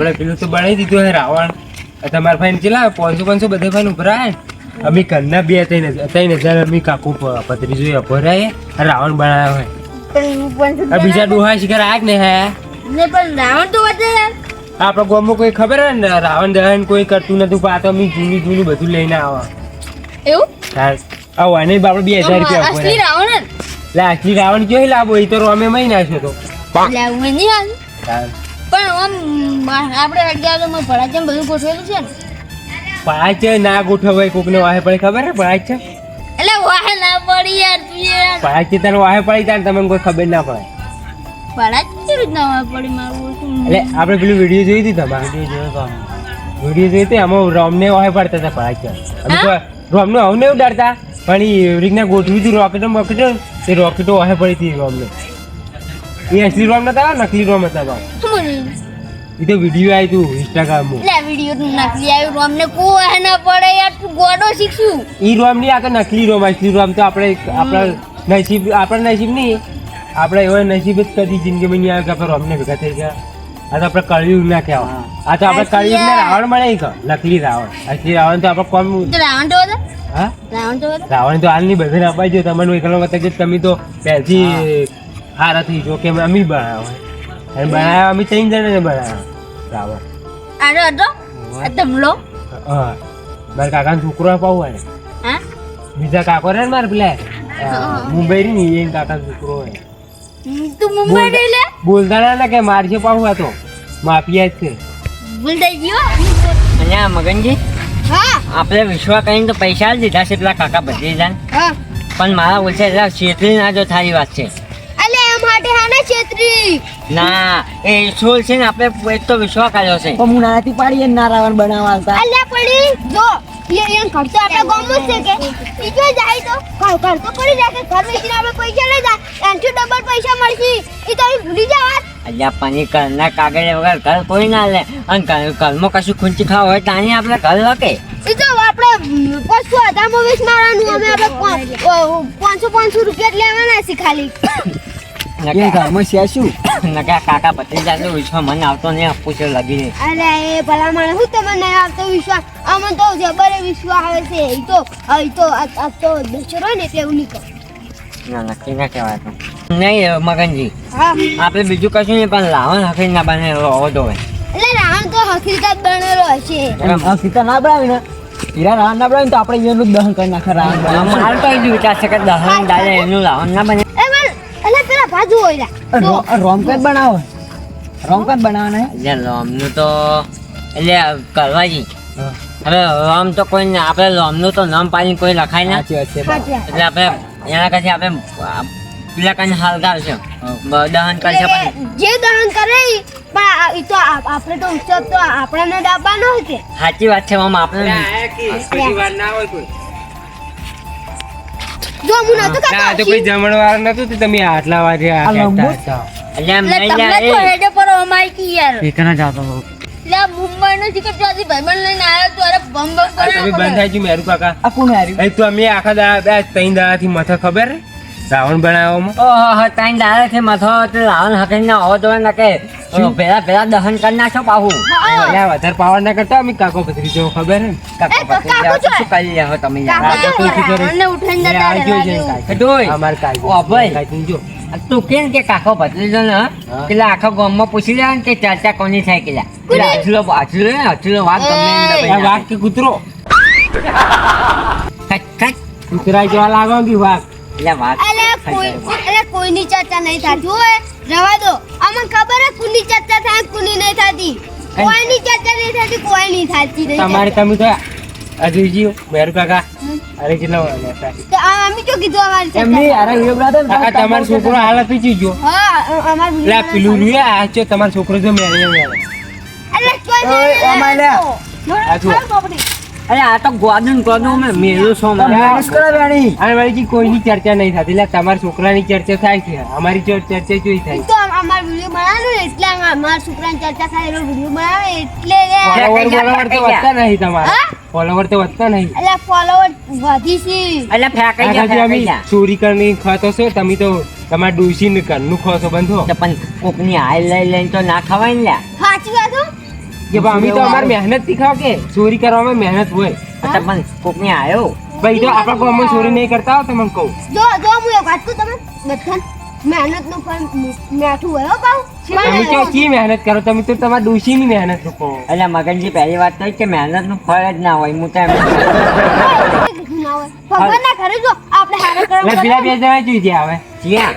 આપણે પેલું તો બનાવી દીધું હે રાવણ. તમારા ભાઈ કેટલા? પાંચસો પાંચસો બધા ભાઈ ઉભરાય અમે કરના બે ત્રણ ત્રણ હજાર અમે કાકુ પતરી ભત્રીજો અભરાય રાવણ બનાવ્યો હોય બીજા ડોહા શિકાર આજ ને હે? ને પણ રાવણ તો વધે આપણા ગામમાં કોઈ ખબર હે ને? રાવણ દહન કોઈ કરતું નતું પણ આ તો અમે જૂની જૂની બધું લઈને આવા. એવું? આવો અને આપણે બે હજાર રૂપિયા અસલી રાવણ લા અસલી રાવણ કયો લાવો? એ તો અમે મહિના છે તો. લાવું નહીં હાલ પણ આમ આપણે અગિયારમાં બધું ગોઠવેલું છે ને? ના ગોઠવાય કોકને વાહે પડે ખબર ને છે એટલે વાહે ના પડી યાર તું યાર. છે તને વાહે પડી ત્યારે તમને કોઈ ખબર ના પડે. ભડા કેવી રીતના વાહે પડી મારું એટલે આપણે પેલું વીડિયો જોઈ હતી તમારે? વીડિયો જોઈ હતી આમાં રોમને વાહે પડતા હતા પડાય અમે તો રોમને હવે નહીં ઉડાડતા પણ એ રીતના ગોઠવી હતી રોકેટો મોકેટો તે રોકેટો વાહે પડી હતી રોમને. એ અસલી રોમ નતા નકલી રોમ હતા એ તો વીડિયો આવ્યું હતું ઇન્સ્ટાગ્રામમાં એટલે આ વીડિયો નકલી આવ્યું અમને કોઈ વાહ ના પડે યાર તું ગોડો શીખશું. ઈ રોમ નહીં આ તો નકલી રોમ અસલી રોમ તો આપણે આપણા નસીબ આપણા નસીબ નહીં. આપણે એવા નસીબ જ કદી જિંદગીમાં નહીં આવે કે આપણે રોમને ભેગા થઈ ગયા. આ તો આપણે કળિયુગ ના કહેવાય. આ તો આપણે કળિયુગ ને રાવણ મળે કે નકલી રાવણ. અસલી રાવણ તો આપણે કોમ રાવણ તો હા? રાવણ તો રાવણ તો હાલની બધાને અપાઈ જો તમને એકલો વખત કે તમે તો પહેલથી હારા થઈ જો કે અમે બનાવ્યો અને બનાવ્યા અમે ત્રણ જણાને બનાવ્યા રાવણ આડો હતો? આ તમલો હા. મારા કાકાનો છોકરો પાવ હોય હા? બીજા કાકો રે ને મારે પેલા? હા. મુંબઈ ની એ કાકાનો છોકરો હોય. તું મુંબઈ નહીં લે બોલતા ના કે મારશે પાવ હતો માફિયા જ છે બોલતા થઈ ગયો અહીંયા મગનજી હા. આપણે વિશ્વા કરીને તો પૈસા જ દીધા છે પેલા કાકા બધી જાય પણ મારા ઓછા એટલા શેતરી ના જો થારી વાત છે. છેત્રી. ના એ સોલ છે ને આપણે એક તો વિશ્વ કર્યો છે. પણ હું નાથી પાડીએ ના રાવણ બનાવવા અલ્યા પડી. જો એ એમ ઘર તો આપણા છે કે? ઈ જાય તો ઘર ઘર તો પડી જાય કે ઘર વેચીને આપણે પૈસા લઈ જાય. એનથી ડબલ પૈસા મળશે. ઈ તો ભૂલી જા વાત. અહીંયા પાણી ઘરના કાગળ વગર ઘર કોઈ ના લે. અને ઘર- ઘરમાં કશું ખૂંચી ખાવ હોય તાની આપણે ઘર લકે ઈ તો આપણે પશુ હજારમાં વીસ મારવાનું અમે આપણે પાંચસો પાંચસો રૂપિયા જ લેવાના છે ખાલી. એ ઘરમાં છે શું? નકા કાકા બધી જાણ વિશ્વ મને આવતો નહીં આપું છે લગી નહીં અરે એ ભલા માણસ હું તમને નહીં આવતો વિશ્વાસ આમાં તો જબર વિશ્વાસ આવે છે. ઈ તો ઈ તો આ તો દશરો ને એટલે એવું નહીં ના નક્કી ના કહેવાય તો. નહીં મગનજી. હા. આપણે બીજું કશું નહીં પણ લાવણ હકીર ના બને હોવો જોવે એટલે રાવણ તો હકીકત બનેલો હશે. આ ના બનાવી ને. હીરા રાવણ ના બનાવી તો આપણે એનું દહન કરી નાખે રાવણ. મારે તો એ વિચાર છે કે દહન ડાલે એનું લાવણ ના બને. આ રોમકટ બનાવો? રોમકટ બનાવવાના એટલે લોમનું તો એટલે કરવાજી. હવે લોમ તો કોઈ આપણે લોમનું તો નામ પાડીને કોઈ લખાય ના. એટલે આપણે એના પછી આપણે પેલા કઈ હાલગાર છે દહન કરશે જે દહન કરે પણ તો આપણે તો ઉત્સવ તો આપણને ડાબવાનો છે સાચી વાત છે મામા આપણે ના હોય કોઈ. જો હું નતો ના, તો કોઈ જમણવાર નતું તો તમે આટલા વાગે આ કહેતા એટલે તમને તો એ. હેડે પર અમાઈ કી યાર એકના જાતો હતો. એટલે આ મુંબઈનો ટિકિટ ત્યાંથી ભાઈબંધ લઈને આવ્યો તો અરે બમ બમ કરે તમે બંધ થાય છે મેરું કાકા આ કોણ હાર્યું એ તો અમે આખા દા બે ત્રણ દાડાથી મથા ખબર હે? રાવણ બનાવવામાં ઓહો તાઈ તાઈન છે મથો તે રાવણ હકીન ના જોઈએ ને કે પેલા પેલા દહન કરી નાખો પાહુ અલ્યા, વધારે પાવર ના કરતા અમે કાકો ભત્રીજો ખબર હે ને? કાકો પથરી. શું કરી લેહો તમે યાર? કાકો આ તો શું કરે? રાવણને ઉઠાઈને જતા આવજો છે કાકા. અમાર કાકો. ઓ ભાઈ. જો. તું કેમ કે કાકો ભત્રીજો ને પેલા આખા ગામમાં પૂછી લે કે ચર્ચા કોની થાય કેલા અચલો અચલો અચલો વાત ગમે વાઘ કે કૂતરો. ખચ, ખચ. કૂતરા જેવા લાગો કે વાઘ એટલે કોઈની ચર્ચા નહીં થતી હોય રવા દો. અમને ખબર હે કોની ચર્ચા થાય કોની નહીં થતી? કોઈની ચર્ચા નહીં થતી કોઈ નહીં થતી તમારે તમે તો અજયજી મેરું કાકા અરે કેટલા તો અમે ક્यों કીધું અમારે એમની અરે વીડિયો તમારો છોકરો હાલ પીચી ગયો હા અમાર એટલે આ પેલું આ ચો તમારો છોકરો જો મેળે. મેળે અલે કોઈ નહીં આ. અરે આ તો ગોદન ગોદન મેં મેલું છો મને મેનેજ કરો વેણી. અને વળીજી કોઈની ચર્ચા નહીં થતી. એટલે તમારા છોકરાની ચર્ચા થાય છે. અમારી જો ચર્ચા જોઈ થાય તો અમાર વિડિયો બનાવ્યો એટલે અમાર છોકરાની ચર્ચા થાય એનો વિડિયો બનાવે એટલે ફોલોવર ફોલોવર તો વધતા નહીં તમારા. ફોલોવર તો વધતા નહીં. એટલે ફોલોવર વધી છે. એટલે ફેંકાઈ જા અમે ચોરી કરીને ખાતો છો તમે તો તમારા ડોસી ઘરનું ખો છો બંધો. તો પણ કોકની હાલ લઈ લઈને તો ના ખવાય ને લ્યા. સાચી વાત કે ભાઈ અમે તો અમારે મહેનત શીખાવ કે ચોરી કરવામાં મહેનત હોય. અચ્છા કોક ને આવ્યો ભાઈ તો આપણા ગામમાં ચોરી નહીં કરતા હો તમને કહું. જો જો હું એક વાત કહું તમે બધા મહેનતનું ફળ પણ મેઠું હોય બાઉ. તમે મહેનત કરો? તમે તો તમારા ડોશીની મહેનત કરો. એટલે મગનજી પહેલી વાત તો કે મહેનતનું ફળ જ ના હોય હું તો એમ કીધું ના ઘરે જો આપણે હારા કર્મ પેલા બે. જણા જોઈ ગયા જ્યાં?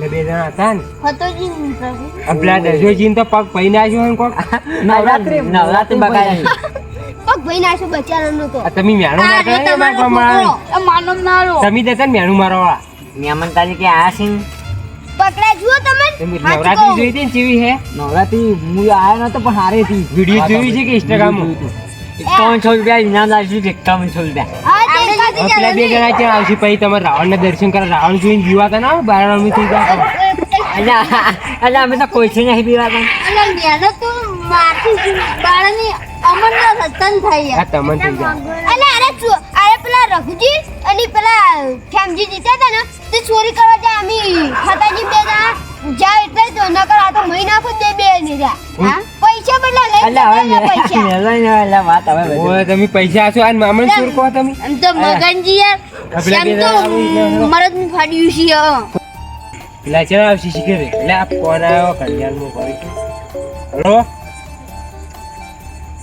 એટલે બે જણા હતા ને. હતોજી પ્રભુ. આ પેલા દરજોજીને તો પગ પૈને આવ્યો હોય કોક નવરાત્રી નવરાત્રી બગાડી. પગ ભાઈ નાખ્યો બચારાનો તો. તમે મેણું આ મારતા જો હોય ને તમારો અમારા આ છે છે ને. પકડા જુઓ તમે. તમે નવરાત્રી. જોઈ હતી ને કેવી હે? નવરાત્રી હું આયો નતો પણ હારી હતી. વીડિયો જોઈ છે કે ઇન્સ્ટાગ્રામમાં એકાવનસો રૂપિયા ઇનામ લાવીશું એકાવનસો રૂપિયા. હા, તે એકાદી હવે પેલા બે જણા ત્યાં આવશે પછી તમારે રાવણના દર્શન કરો. રાવણ જોઈને જીવાતા ના બારણમી થઈ ગયા એટલે અમે તો કોઈ છે નહીં પીવાતા અને મહેનત તો મારથી બાળાની અમરનો રતન થાય આ તમન થઈ ગયા. અને અરે અરે પેલા રઘુજી અને પેલા ખેમજી જીત્યા હતા ને તે ચોરી કરવા જાય અમે ખાતાજી બે જણા જાય એટલે જ નકર આ તો મહી નાખો જ બે બે ને રહ્યા હા? પૈસા બદલા લઈ એટલે હવે પૈસા. મેલો ને એટલે વાત હવે ઓય તમે પૈસા આસો આ મામણ ચોર કહો તમે? એમ તો મગનજી યાર આપણે તો જણા આવી એટલે મરદનું ફાડ્યું છે હં. ચલા આવશે શીખે રે એટલે આ ફોન આવ્યો કલ્યાણનો ભાઈ હલો?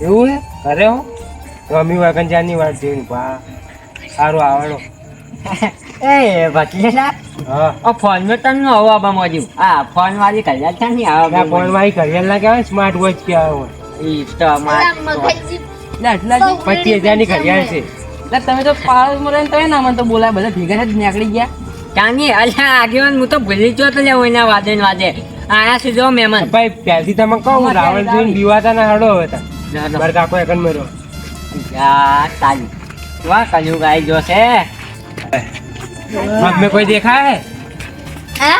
એવું હે અરે હો. તો અમે વાગંજાની વાત જોઈ બા સારું આવડો. એ ભટલેલા હા. ફોનમાં તને નો આવો આબા મોજ્યું આ ફોન વાળી કલ્યાણ છે ને ફોન વાળી ઘડિયાળ ના કહેવાય સ્માર્ટ વોચ કહેવાય હોય. ઈ તો પચીસ હજારની ઘડિયાળ છે. એટલે તમે તો પાડોશમાં રહીને તમે ના મને તો બોલાય બધા ભેગા જ નીકળી ગયા. ક્યાંની અલ્યા આગેવાન હું તો ભૂલી ગયો તો લેવો એના વાદે ને વાદે. આયા જો મહેમાન. ભાઈ ત્યાંથી તમે કહું રાવણ જોઈને દીવાતા ના હડો હતા. મારા કાકો એકન મર્યો. યા તાલી. વાહ કયું ગાય જોશે છે. પગ में कोई देखा है હા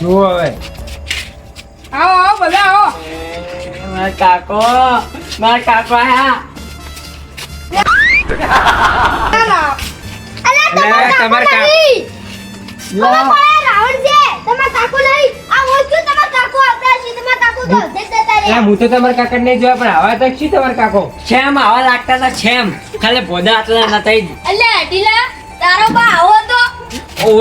જુઓ હવે મારા કાકો મારા કાકો આયા અલા તમારા કા- રાવણ છે. તમારા કાકો નહીં. આ વસ્તુ તમારા કાકો આવતા છે તમારા કાકો તો. અડધે જ જતા એટલે રહ્યા હું તો તમારા કાકા નહીં જોયા પણ આવા તો શું તમારા કાકો. છેમ આવા લાગતા હતા છેમ. ખાલી ભોદા આટલા. અલ્યા તારો બા આવો તો.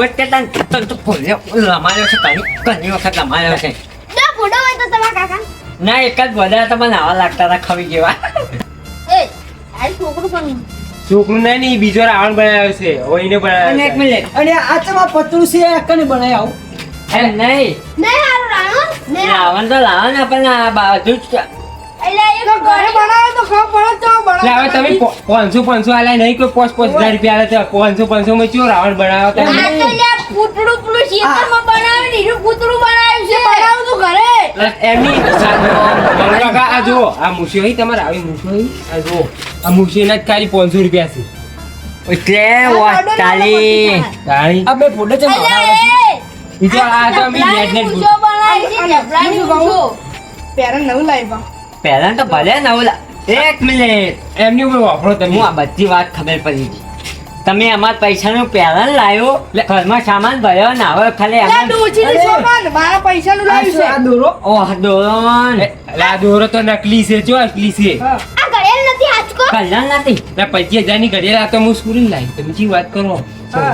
તન તન ભોલ્યો લમાયો છે ઘણી ઘણી વખત લમાયો છે. ના ફોટો હોય તો તમારા કાકા. ના એક જ ભોદા પણ આવા લાગતા હતા ખવી જેવા. એ આ છોકરું પણ છોકરું નહીં નહીં બીજો રાવણ બનાવ્યો છે. હવે એને અને એક મિનિટ. અને આ ચમા પતરું છે કને બનાવ્યો આવું? નહીં. નહીં હારું રાવણ. નહીં રાવણ તો લાવો ને પણ આ બાજુ જ અલ્યા એક ઘરે બનાવે તો ખબર પડે તો એટલે હવે તમે પાંચસો પાંચસો આલ્યા નહીં કોઈ પાંચ પાંચ હજાર રૂપિયા આલે તો પાંચસો પાંચસો માં ચો રાવણ બનાવ્યો તમે પૂતળું પેલું શેતરમાં બનાવે ને એનું પૂતળું બનાવ્યું છે. બનાવું તું ઘરે. એમની કાકા આ જુઓ આ હઈ તમારે આવી હઈ આ જુઓ આ મૂછીના જ ખાલી પાંચસો રૂપિયા છે. એટલે વાતાલી તાળી. આ બે ફોટો છે બીજો આ તો અમે નેટ નેટ બનાવી છે જબરાની પહેલા તો ભલે નવું લા- એક મિનિટ. એમની ઉપર વાપરો હું આ બધી વાત ખબર પડી ગઈ. તમે અમારા પૈસાનું પેલા લાવ્યો ઘરમાં સામાન ભર્યો ને હવે ખાલી આ દોરો? ઓહ દોન આ દોરો તો નકલી છે જો અસલી છે. કલ્યાણ નથી પચીસ હજારની ઘડિયાળ આ તો હું સ્કૂલ લાવી? તમે શી વાત કરો?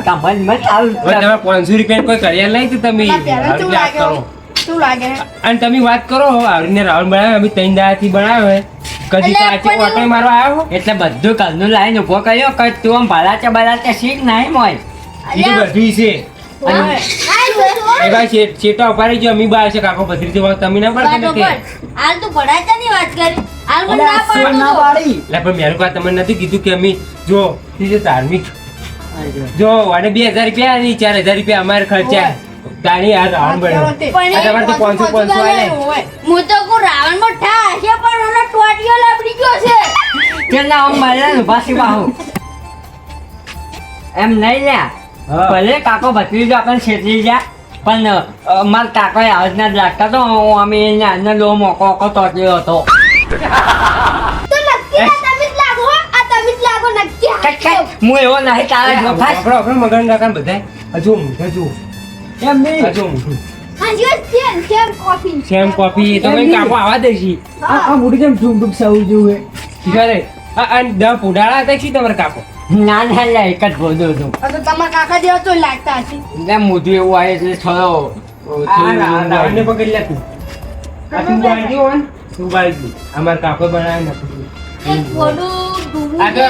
તમારી મત આવું. તમે પાંચસો રૂપિયા કોઈ ઘડિયાળ લાવી તો તમે આવી વાત કરો અને તમે વાત કરો આવરીને રાવણ બનાવે અમે ત્રણ દાડાથી બનાવે. કદી કાચે ઓટો મારવા આવ્યો એટલે બધું ઘરનું લાઈન ઊભો કર્યો કે તું આમ ભલાચે ભલાચે શીખ નહીં મોય બીજું બધું છે. જો એ ભાઈ શેઠ- ઉપાડી ગયો અમે બહાર છે કાકો ભત્રી જવા તમે ના પડતા બરાબર. કે? હાલ તું ભણાતાની વાત કરી. હાલ મને ના આ ના પાડી. એટલે પણ મેરું કા તમને નથી કીધું કે અમે જો ધાર્મિક. જો અને બે હજાર રૂપિયા અને ચાર હજાર રૂપિયા અમારે ખર્ચા તાણી આ રાવણ બનાવ્યો પણ તો પાંચસો પાંચસો આવે હું તો કોઈ રાવણમાં ઠા છે પણ ઓલો ટોટિયો લાપડી ગયો છે. પેલા આમ મારે ને બાહુ. એમ નહીં લ્યા. ભલે કાકો ભત્રીજો આપણે છેતરી જા પણ માર કાકો આજ ના લાગતા તો હું અમે એને આજનો લો મોકો ઓકો તોટ્યો હતો. જ હો. જ એવો નહીં તારે મગન કાકા બધા હજુ ઊંઘ, હજુ. એમ નહીં? છે સેમ કોફી. તો કઈ કાપો આવા દેશી. આ આ મોઢું કેમ ઢૂંઢ ઢૂંઢ સૌ જેવું શિકારે આ આ દસ પુડાળા હતા શી તમારે કાપો? ના ના લે એક જ બોધો છું આ તો તમારા કાકા જેવા તો લાગતા હશે. એટલે મોઢું એવું આવે એટલે થોડો આ રા- રાવણને પકડી લે તું આ તું બાળી ગયો ને? તું બાળી ગયો. અમારે કાપો બનાવે નથી આ તો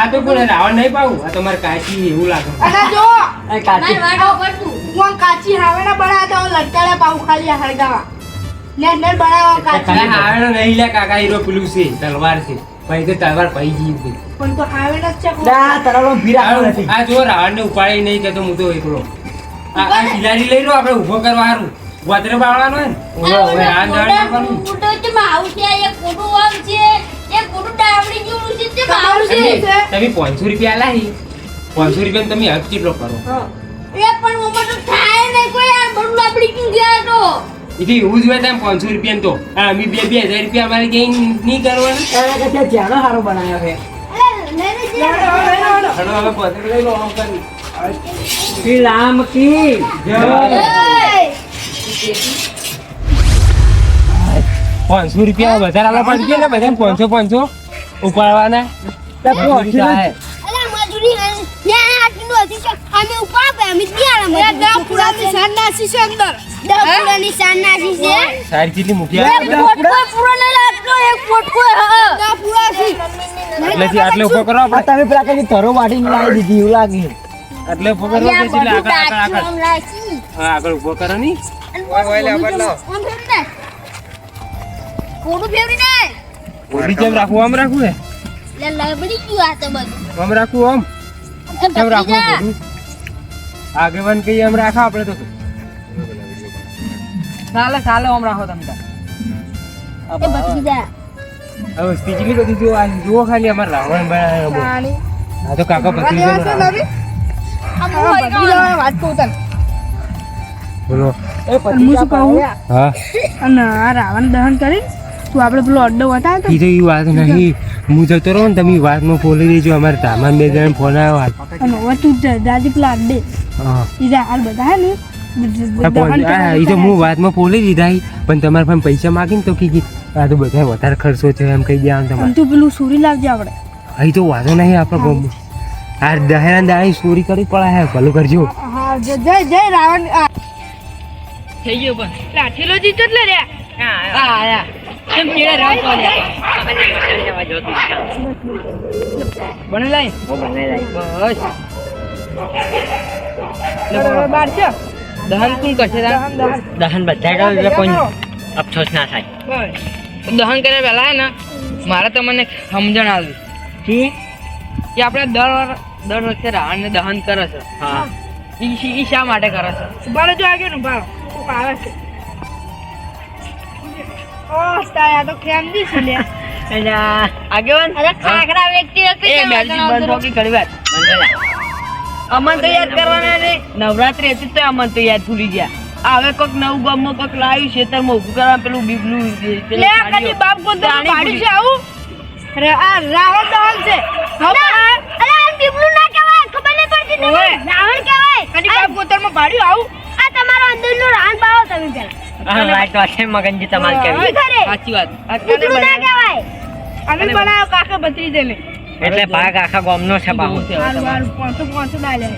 આ તો કોને રાવણ નહીં પાવું આ તમારે કાચી એવું લાગે. અને જો એ કાચી. હું કાચી હાવેડા બનાવતા હું લટકાડા પાઉં ખાલી હળગાવા. નેટ નેટ બનાવવા કાચી. અરે હાવણો નહીં લે કાકા હીરો પેલું છે તલવાર છે. પછી તો તલવાર પડી ગઈ છે. પણ તો હાવેડા જ છે ના તારા ભીરા નથી. આ જો રાવણને ઉપાડી નહીં કેતો હું તો એકલો. આ આ શિલાજી લઈ લો આપણે ઊભો કરવા હારું. વાતરે બાળવાનો હે ને. દાવણ નાખવાનું. તમારું શું છે તમે પાંચસો રૂપિયા લાવી પાંચસો રૂપિયા તમે હક કેટલો કરો. એટલે એવું જ હોય તમે પાંચસો રૂપિયા તો. આ અમે બે બે હજાર રૂપિયા અમારે કઈ નહીં કરવાના? તારા કરતા જ્યાંનો હારો બનાવ્યો છે. શ્રી રામ કી? જય. પાંચસો રૂપિયા વધારે આલવા પડી ગયા ને બધાને પાંચસો પાંચસો. ઉપાડવાના. પોઠી અરે મજૂરી હે. ને આ આટલું હતી કે અમે ઉપર આપે અમે ત્યાં એ દા પુરાની સાંજ નાસી છે અંદર. દસ કિલોની સાન નાસી છે. સારી ચીટલી મૂકી એક આવે પોટકો પૂરો નહીં લાગતો એક પોટકો હે. દા પુરા છે. એટલેથી આટલે ઊભો કરો એટલે આગળ ઊભો કરો ની. અને ફેવરી નાખ. ઓલી જેમ રાખું આમ રાખું હે લે લબડી ગયું આ તો બધું. આમ રાખું આમ એમ કેમ રાખું ભત્રીજા. આગેવાન કઈ આમ રાખો આપણે તો ચાલે ચાલે આમ રાખો તમે તાર. એ ભત્રીજા. હવે સ્ટીચલી બધી જો આ જુઓ ખાલી અમારે રાવણ બનાવ્યો આ તો કાકા આ પતિ દેવા છે નવી આ આ મોય બધી કાઢ. જવા વાત કહું તને બોલો એ પછી હું શું કહું? હા અને રાવણ દહન કરી તું આપણે પેલો અડ્ડો બતાવ્યો ઈ તો એ વાત નહીં. હું જતો રહું ને તમે વાતમાં ફોલી દેજો. અમારે તામાન બે જણ ફોન આવ્યો હાલ તો અને હવે તું દાદી પેલા અડ્ડે. હા. હાલ બધા ને તો હું વાતમાં ફોલી દીધા પણ તમારા પાસે પૈસા માગીને તો કીધી આ તો બધા વધારે ખર્ચો છે એમ કહી દેવાનું તમારે. તું પેલું સુરી લાવજે આપણે. અહીં તો વાંધો નહીં આપણે ગામમાં. આ દહેરા દાણી સુરી કરી પડે હે ભલું કરજો. જય જય જય રાવણ. થઈ ગયો પણ. લાઠીલો જીતો એટલે રે. હા આયા કેમ પીડા રાત બને લાઈ બસ. બાર છે? દહન કોણ કરશે દહન દહન. દહન બધા કરે કોઈ અફસોસ ના થાય. દહન કર્યા પહેલા હે ને મારે તમને સમજણ આવી. કે આપણે દર દર વખતે રાવણને દહન કરે છે. હા. ઈ શા માટે કરે છે? બાર જો આગળ ને બાર આવે છે. ઓ તો ખેમજી છે લે એટલે આગેવાન અરે ખાખરા વ્યક્તિ હતી એ મેલજી બંધ હોકી કરી વાત અમન તો યાદ કરવાના ને નવરાત્રી હતી તો અમન તો યાદ ભૂલી ગયા હવે કોક નવું ગામમાં કોક લાવ્યું ખેતરમાં ઊભું કરવા પેલું બીબલું લે કદી બાપ છે આવું અરે આ રાવણ દહન છે હવે અરે આ પીપળું ના કહેવાય ખબર નહીં પડતી તમને રાવણ કહેવાય કદી બાપ ગોદરમાં પાડ્યું આવું? તમારો અંદરનો રાન પાવો તમે પેલા. હા વાત વાત છે મગનજી તમારી કેવી. સાચી વાત. અત્યારે ના કહેવાય. અમે બનાવ્યો કાકા બત્રી દેલે એટલે ભાગ આખા ગામનો છે બાહુ. પાંચસો પાંચસો ડાલે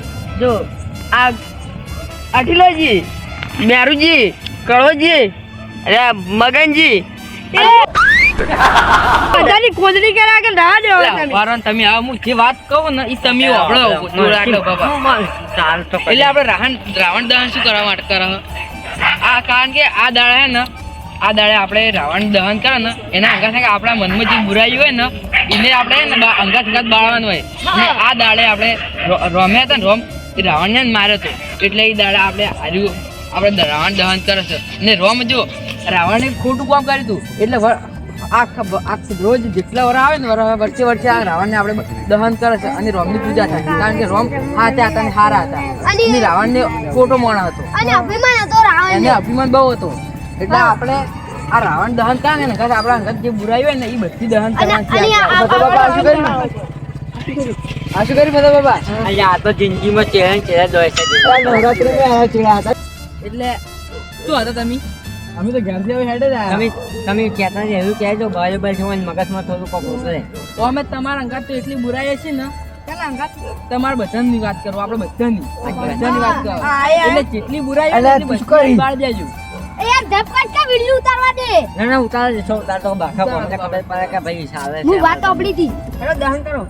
જો આ અઢીલોજી મેરુજી કળોજી અરે મગનજી. બધાની ખોદણી કરે આગળ રાહ દેવા અલા, તમે? આ હું જે વાત કહું ને એ તમે વાપરો જોર આટલો બાબા ચાલ તો એટલે આપણે રાવણ રાવણ દહન શું કરવા માટે કરે? આ કારણ કે આ દાડા હે ને આ દાડે આપણે રાવણ દહન કરે ને એના અંગા સંગા આપણા મનમાં જે બુરાઈ હોય ને એને આપણે અંગા સંગા બાળવાનું હોય. અને આ દાડે આપણે રમ્યા હતા ને રોમ એ રાવણને જ માર્યો હતો. એટલે એ દાડે આપણે હાર્યું આપણે રાવણ દહન કરે છે. અને રોમ જો રાવણે ખોટું કામ કર્યું હતું. એટલે આખા આખ રોજ જેટલા વર આવે ને વર- વચ્ચે વચ્ચે આ રાવણને આપણે દહન કરે છે અને રોમની પૂજા થાય કારણ કે રોમ હાથે હતા અને હારા હતા. અને- રાવણને ખોટો મોણ હતો. અને અભિમાન હતો રાવણ એને અભિમાન બહુ હતો. એટલે આપણે આ રાવણ દહન કરે ને કાંઈ આપણા અંગત જે બુરાઈ હોય ને એ બધી દહન કરવાની અને આ- શું કર્યું? આ શું કર્યું ફતો બાબા એટલે આ તો જિંદગીમાં ચેલેન્જ ચહેરા દોય છે. એટલે શું હતા તમે? અમે તો ઘરથી હવે હેડે જાય તમે તમે કહેતા જ એવું કહેજો બરાબર છે મગજમાં થોડું કોક ઉતરે તો અમે તમારા અંગાત તો એટલી બુરાઈ હશે ને તમારે બધાની વાત કરો આપણે બધાની. બધાની વાત કરો. એટલે જેટલી બુરાઈ હોય એટલી બધી બાળ દેજો. યાર ધપકટ કે વિડિયો ઉતારવા દે? ના ના ઉતાર દેશો ઉતાર તો બાકા કોમને ખબર પડે કે ભાઈ ચાલે હું વાત સાંભળી હતી હેડો દહન કરો.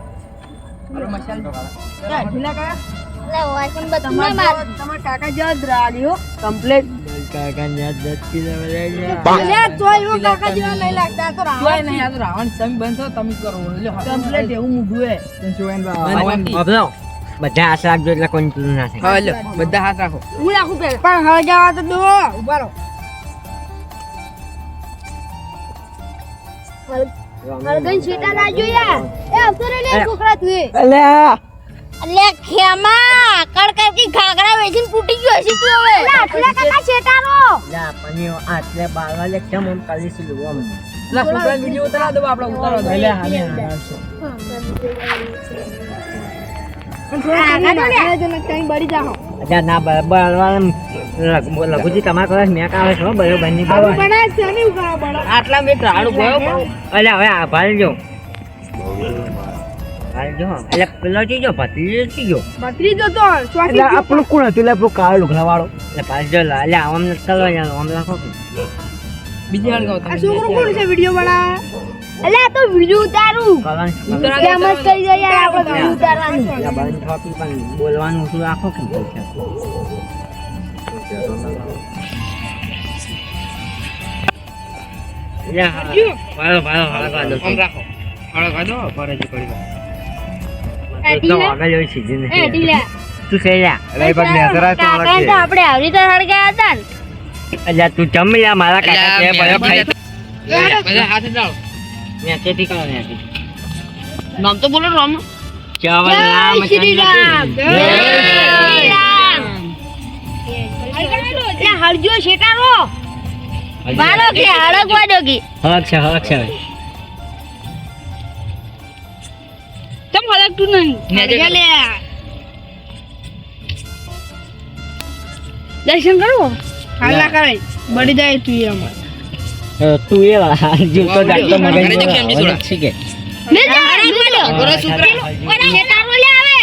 હાલો મસાલ ઢીલા કરા. એટલે વાસણ બધું ના માર. કાકા જ રાડ્યો કમ્પ્લેટ કાકાને યાદ દસ કિલો અલ્યા તો એવું કાકા જેવા નહીં લાગતા તો રાવણ નહીં આ તો રાવણ સંગ બંધ થયો તમે કરો એટલે કમ્પ્લેટ એવું મૂઢું હે. બધા હાથ રાખજો એટલે કોઈ પીલું ના થાય. હાલો બધા હાથ રાખો. હું રાખું પેલા? પણ હવે જવા તો દો. ઊભા રહો. હળગન છેટા ના યાર એ અવસર લે છોકરા તું એ અલ્યા. અલે ખેમા કડકડ કી ઘાઘરા વેચીને તૂટી ગયો છે તું હવે. આટલા કાકા છેટાનો લા પની આટલે બાળવા લે કેમ આમ કાલી સિલું આમ લા છોકરાને વિડિયો ઉતારા દો આપણે ઉતારો દો. લે હાલે આટલા મેં ત્રાડું ગયો અલે હવે આભાર જો. એટલે પેલો ચીજો ભત્રીજો ચીજો બત્રીજો તો સ્વાતિ આપણું કોણ હતું? એટલે આપણું કાળો લુગડા વાળો એટલે એટલે આમ આમ બીજી આ છોકરો કોણ છે વીડિયો અલે આ તો વિડિયો ઉતારું. કરવાનું ઉતારા કેમ જ કરી દો યાર આપણે વિડિયો ઉતારવાનું. એટલે બંધ થોપી પણ બોલવાનું શું રાખો કે એટલે કાઢો. આમ રાખો. હાલો કાઢો પર જ કરી તો સીધી એ નથી. ઢીલા. તું લ્યા. કાકા તો આપણે આવી હતા ને. અલ્યા તું જમ લ્યા મારા કાકા છે બરાબર ખાઈ બધા હાથ ડાળો ન્યાચેથી કરો ન્યાચેથી. નામ તો બોલો રામ. ચાવલ રામ શ્રી રામ જય જય શ્રી રામ. એટલે હળજો છેટાનો બાળો કે હળગવા દોગી કે. હક છે હક છે હળગતું નહીં. લે. દર્શન કરવો? હાલા કરે બળી જાય તું અમાર. તું એ વાળા જીવતો જાગતો મગજ અરે જો કેમ જી થોડા. શીખે લે જા હળગવા દો બોલો છોકરા. ઓલા છેટાનો લે આવે.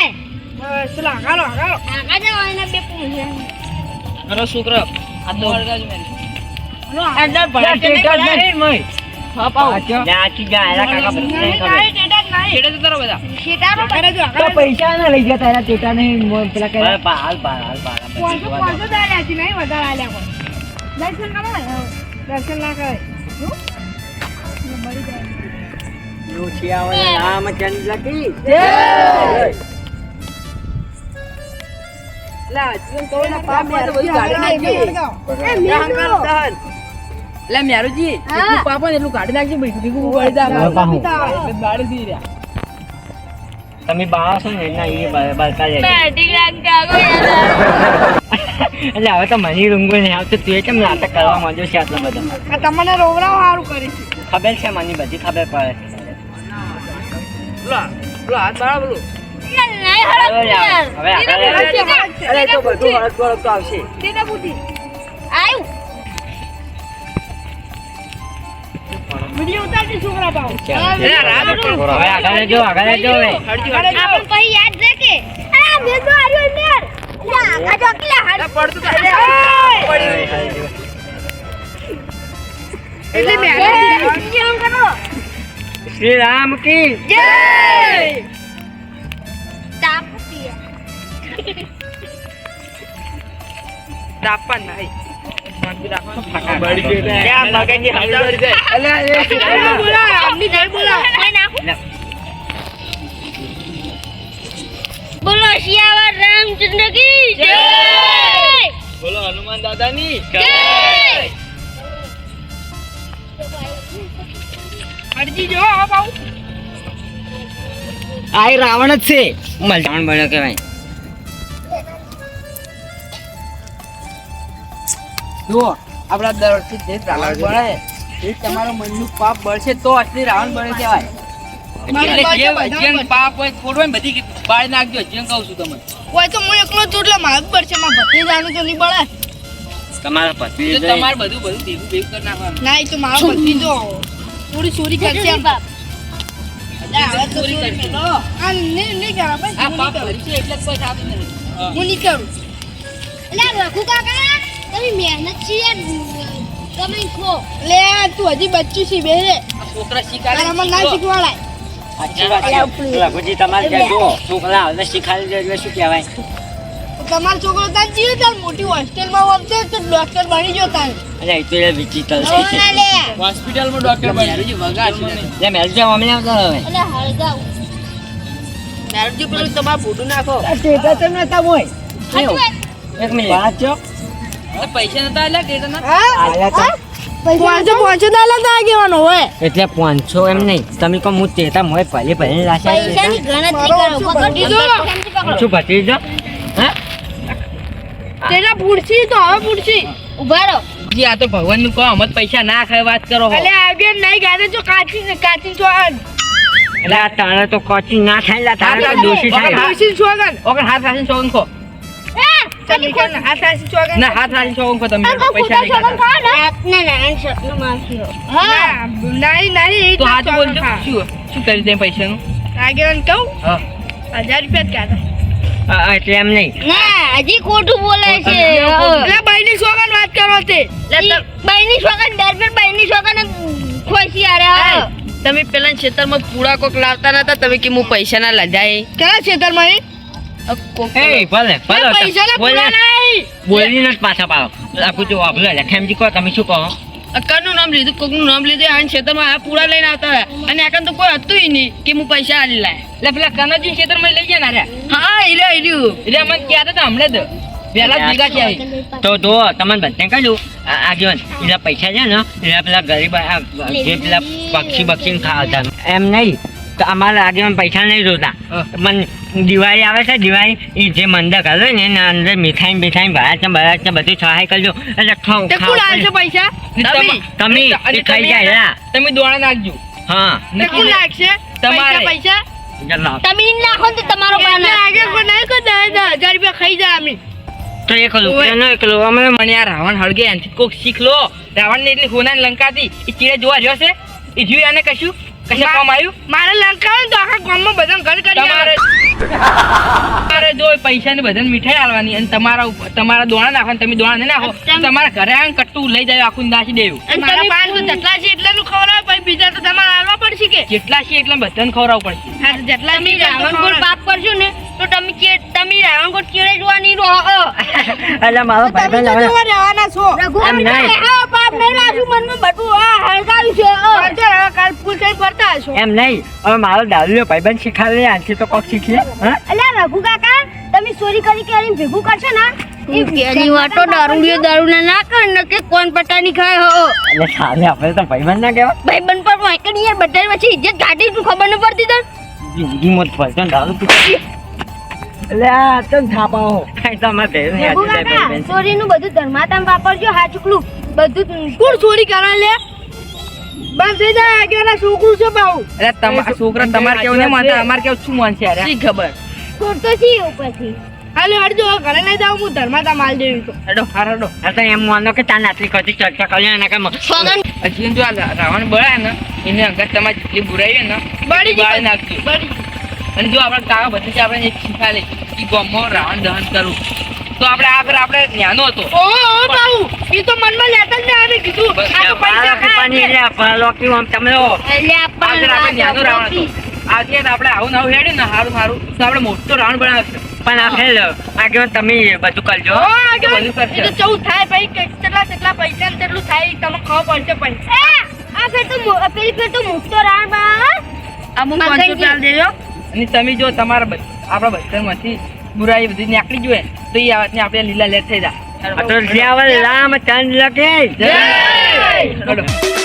બસ ચલો હાલો હાલો. આગા જાવ એના બે પૂંછ અરે છોકરો આ તો હળગાજો મેરી અંદર હા. પાઉં નાચી જા એલા કાકા કરે. છેડે તો તારો બધા. છેટાનો કરે જો તો પૈસા ના લઈ ગયા તારા ટેટા ને પેલા કે હાલ પા હાલ પા હાલ પા પાંચસો પાંચસો દાલ્યા છે નહીં વધારે આલ્યા કોઈ દર્શન કરો દર્શન ના કરે રામચંદ્ર કી લા જીવન તો ના પાપમાં કાઢી નાખી. એ મેંદો લે મ્યારુજી હા. એટલું ને એટલું કાઢી નાખજે ભાઈ ભીગું ગળી દે. હવે પાહું. એટલે બાળી દી રહ્યા. તમે બાવા છો ને એના એ બળતા જાય એટલે હવે તો મને રૂંગો નહીં આવતો તું એ કેમ નાટક કરવા માંડ્યો છે આટલો બધા? તમને રોવડાવ સારું કરી છે. ખબર છે મને બધી ખબર પડે હવે આગળ. અરે તો બધું હળક હળક તો આવશે આયુ. વીડિયો ઉતારતી છોકરા પાવ એલા રાત હવે આગળ જો આગળ જો હવે. આપણ પછી યાદ રહે અરે આ મેં તો હાર્યો મેર અરે જો કેટલા હાર પડતું એટલે મેં જય શ્રી કરો શ્રી રામ કી. જય! તાપતી તાપા નહીં. બોલા આમની જય બોલા બોલો શિયાવર રામચંદ્ર કી જય! બોલો હનુમાન દાદાની જય! અડજી જો આ આ રાવણ જ છે. મલજાણ બન્યો કહેવાય. જુઓ આપણા દરથી જે રાવણ બળે એ તમારો મનનું પાપ બળશે તો અસલી રાવણ બળે કહેવાય. જે પાપ હોય ખોટ બધી બાળી નાખજો જેમ કહું છું તમને. હોય તો હું એકલો છું એટલે મારું પડશે મારા ભત્રીજાનું તો નહીં બળે. તમારા પતિ તમારે બધું બધું ભેગું ભેગું કરી નાખવાનું. ના એ તો મારો ભત્રીજો. થોડી ચોરી કરશે આમ. એટલે ચોરી કરશે. આ નહીં નહીં કરા ભાઈ આ પાપ ભરી છે એટલે કોઈ થતું નથી. હું નહીં કરું. એટલે રઘુ કાકા તમે મહેનત છે તમે ખો લે તું હજી બચ્ચું છે બે છોકરા શીખાડે તારા ના શીખવાડાય. તમારે ત્યાં જુઓ. છોકરા હવે શીખાડી દે એટલે શું કહેવાય? તમારો છોકરો ત્યાં જીવે તાર મોટી હોસ્ટેલમાં તો ડોક્ટર બની ગયો તાર. અને એ તો વિચિત્ર છે. હોસ્પિટલમાં ડોક્ટર બની વગા છે. જે મેલજે અમે આવતા હવે. એટલે હળગાવ. નારજી પેલું તમારે ફોટો નાખો. સાચી હોય એક મિનિટ. પૈસા નતા એટલે ડેટા ના હા? પૈસા પાંચસો પાંચસો ના આગેવાનો હોય એટલે પાંચસો એમ નહીં. તમે કહો હું તેતા મોય ભલે ભલે લાશા પૈસાની ગણતરી કરો શું પકડ ભત્રીજો? કેમથી પકડો. શું ભત્રીજો? હા? તેના પૂડસી તો હવે પૂડસી ઊભા રહો. જી આ તો ભગવાનનું કહો અમત પૈસા ના ખાય વાત કરો. અલે આગળ નહીં ગાડે જો કાચી ને કાચી છો એટલે આ તાણે તો કોચી ના ખાય લા તારે તો દોષી થાય દોશી છો ઓકે હાથ રાખીને ચોગન ખો. ને હાથ ના રાખીને ચોગન ખો તમે પૈસા નહીં ખાતા ખાઓ ને ના ના સપનું માફીઓ હા. નારી નારી તો હાથ બોલજો શું શું કરી દે પૈસાનું? આગળ કહું? હા. હજાર રૂપિયા જ કાઢો. આ- આ એટલે એમ નહીં. ના હજી ખોટું બોલે છે. એટલે બાઈની સોગન વાત કરો તે. બૈની છોકરા દર પર બૈની છોકરા ખોસી આરે તમે પેલા ખેતરમાં પૂળા કોક લાવતા નતા તમે કે હું પૈસા ના લજાય કયા ખેતરમાં એ? એ ભલે ભલે. પૈસાના બોલે. બોલીને જ પાછા પાડો. આખું જો વાપરો લખેમજી કહો તમે શું કહો? અક્કાનું નામ લીધું કોકનું નામ લીધું આ ખેતરમાં આ પૂરા લઈને આવતા હતા અને આકન તો કોઈ હતું નહીં કે હું પૈસા આલી લાય. એટલે પેલા કનજી ખેતરમાં લઈ ગયા ને હા ઈર્યો ઈર્યો એટલે મને કહેતા હતા હમણાં તો પેલા ભેગા થયા તો જો તમને બધે કહ્યું. આ આગેવાન એટલે પૈસા છે ને એટલે પેલા ગરીબ જે પેલા પક્ષી બક્ષી ખાતા. એમ નહીં તો અમારા આગેવાન પૈસા નહીં જોતા. મને દિવાળી આવે છે દિવાળી એ જે મંદક આવે ને એના અંદર મીઠાઈ મીઠાઈ ભરાય છે ભરાય છે બધું સહાય કરજો. એટલે ખાવ ખાવ કોણ પૈસા? તમે તમે અને એ ખાઈ જાય તમે- હા. તમે દોણા નાખજો. હા. કોણ લાગશે? તમારે. પૈસા પૈસા? તમે નાખો ને તો તમારો એટલે બાના આગળ નહીં કોઈ દસ દસ રૂપિયા ખાઈ જાય અમે. તો એક રૂપિયાનો એક લો. અમે મને આ રાવણ હળગે એનાથી કોક શીખ લો. રાવણ ને એટલી હોનાની લંકા હતી એ ચીડે જોવા રહ્યો છે એ જોયું આને કશું? કશું કામ આવ્યું? મારે લંકા ને તો આખા ગામમાં બધા ઘર કરી મારે તમારે જો પૈસા ને બધાને મીઠાઈ આલવાની અને તમારા તમારા દોણા નાખો તમે દોણા નહીં નાખો તમારા ઘરે આવીને કટ્ટું લઈ જાય આખું નાખી દેવું. મારા પાંચ તો જેટલા છે એટલાનું ખવડાવે પછી તો તમારે હાલવા પડશે કે? જેટલા છે એટલા બધાને ખવડાવવું પડશે. હા તો જેટલા તમે એટલા રાવણકોટ પાપ કરશો ને તો તમે કે તમે રાવણકોટ ચીડે જોવાની રહો. એટલે મારો તમે તો જોવા રહેવાના છો. એમ નહીં. આ પાપ નહીં રાજુ મનમાં બધું આ હળગાવ્યું છે આ. કાલ ફૂલ થઈ ફરતા હશો. એમ નહીં. હવે મારો દારૂ ભાઈબંધ શીખાવે આથી તો કોક શીખીએ હા? અલ્યા રઘુ કાકા તમે ચોરી કરી કરીને ભેગું કરશો ને પેલી વાતો દારૂડિયો દારૂ ના કર ને કે કોણ પટાની ખાય હો. એટલે સામે આપણે તો ભાઈબંધ ના કહેવાય. ભાઈબંધ પર વાંકડી યાર બધા પછી ઇજ્જત કાઢી તું ખબર ન પડતી તને? જિંદગી જ ફરતો દારૂ પીતો. એટલે આ તો થાપાઓ કાંઈ તો અમારે ભેરું નહીં કાકા ભાઈબંધ. બધું ધર્માતામ વાપરજો હાચુકલું. બધું કોણ ચોરી કરે લે? બંધ થઈ જાય આગળના છોકરું છે બાઉ. એટલે તમારા છોકરા તમારે કેવું નહીં માનતા? અમારે કેવું શું માનશે યાર? શી ખબર? ખોટો છે ઉપરથી? હાલે હડજો ઘરે નહીં જાવ હું ધર્માતા માલ દેવી તો હેડો હાર હેડો. તો એમ માનો કે તાર નાતલી કદી ચર્ચા કરી એના કાંઈ સોગન હજી જો રાવણ બળાય ને એને અંગત તમારી જેટલી બુરાઈ ને બળી બાળી નાખજો અને જો આપણે કાકા બધી છે આપણે એક શીખા લે કે ગોમો રાવણ દહન કરવું તો આપણે આગળ આપણે જ્ઞાનો હતો. ઓ ઓ બાઉ એ તો મનમાં લેતા જ ને આવી કીધું. આ તો પૈસા પાણી લે એટલે લોકી આમ તમે લો. એટલે આગળ આપણે જ્ઞાનો રાવણ હતો. આજે આપણે આવું નવું હેડ્યું ને સારું સારું તો આપણે મોટો રાવણ બનાવશે. પણ આ ફેલ આગળ તમે બધું કરજો. ઓ બધું. ચૌદ થાય ભાઈ કેટલા કેટલા પૈસા ને કેટલું થાય તમે તમને ખબર પડશે પૈસા આ ફેર તો પેલી ફેર તો મુક્તો રાણ બા. અમુક પાંચસો ચાલ દેજો? અને તમે જો તમારા આપણા બધામાંથી બુરાઈ બધી નીકળી જોઈએ તો એ વાતને આપણે લીલા લેટ થઈ જાય આ તો લામ ચાંદ લખે. જય!